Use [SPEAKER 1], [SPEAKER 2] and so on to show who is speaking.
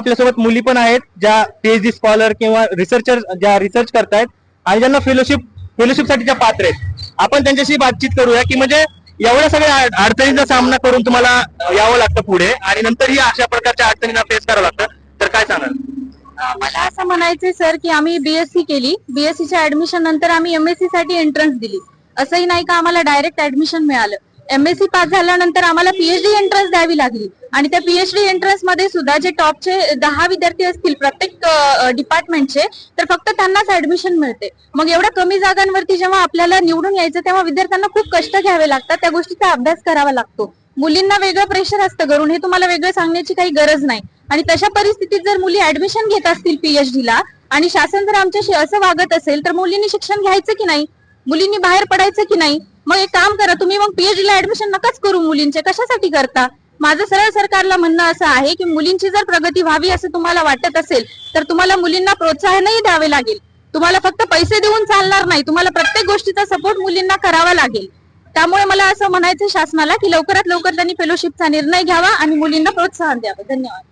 [SPEAKER 1] आपल्यासोबत मुली पण आहेत ज्या पीएचडी स्कॉलर किंवा रिसर्चर ज्या रिसर्च करतायत आणि ज्यांना फेलोशिप फेलोशिपसाठी ज्या पात्र आहेत. आपण त्यांच्याशी बातचीत करूया की म्हणजे एवढ्या सगळ्या अडचणींचा सामना करून तुम्हाला यावं लागतं पुढे आणि नंतरही अशा प्रकारच्या अडचणींना फेस करावं लागतं. तर काय सांगाल?
[SPEAKER 2] मला असं म्हणायचंय सर की आम्ही बीएससी केली. बीएससी च्या ऍडमिशन नंतर आम्ही एमएससी साठी एंट्रन्स दिली. असंही नाही का आम्हाला डायरेक्ट ऍडमिशन मिळालं. एमएससी पास झाल्यानंतर आम्हाला पीएचडी एंट्रन्स द्यावी लागली. आणि त्या पीएचडी एंट्रन्समध्ये सुद्धा जे टॉपचे दहा विद्यार्थी असतील प्रत्येक डिपार्टमेंटचे तर फक्त त्यांनाच ऍडमिशन मिळते. मग एवढ्या कमी जागांवरती जेव्हा आपल्याला निवडून यायचं तेव्हा विद्यार्थ्यांना खूप कष्ट घ्यावे लागतात. त्या गोष्टीचा अभ्यास करावा लागतो. मुलींना वेगळं प्रेशर असतं घरून. हे तुम्हाला वेगळं सांगण्याची काही गरज नाही. आणि तशा परिस्थितीत जर मुली ऍडमिशन घेत असतील पीएचडी ला आणि शासन जर आमच्याशी असं वागत असेल तर मुलींनी शिक्षण घ्यायचं की नाही? मुलींनी बाहेर पडायचं की नाही? मग एक काम करा तुम्ही मग पीएचडी ला ऍडमिशन नकाच करू मुलींचे. कशासाठी करता? माझं सरळ सरकारला म्हणणं असं आहे की मुलींची जर प्रगती व्हावी असं तुम्हाला वाटत असेल तर तुम्हाला मुलींना प्रोत्साहनही द्यावे लागेल. तुम्हाला फक्त पैसे देऊन चालणार नाही. तुम्हाला प्रत्येक गोष्टीचा सपोर्ट मुलींना करावा लागेल. त्यामुळे मला असं म्हणायचं शासनाला की लवकरात लवकर त्यांनी फेलोशिपचा निर्णय घ्यावा आणि मुलींना प्रोत्साहन द्यावं. धन्यवाद.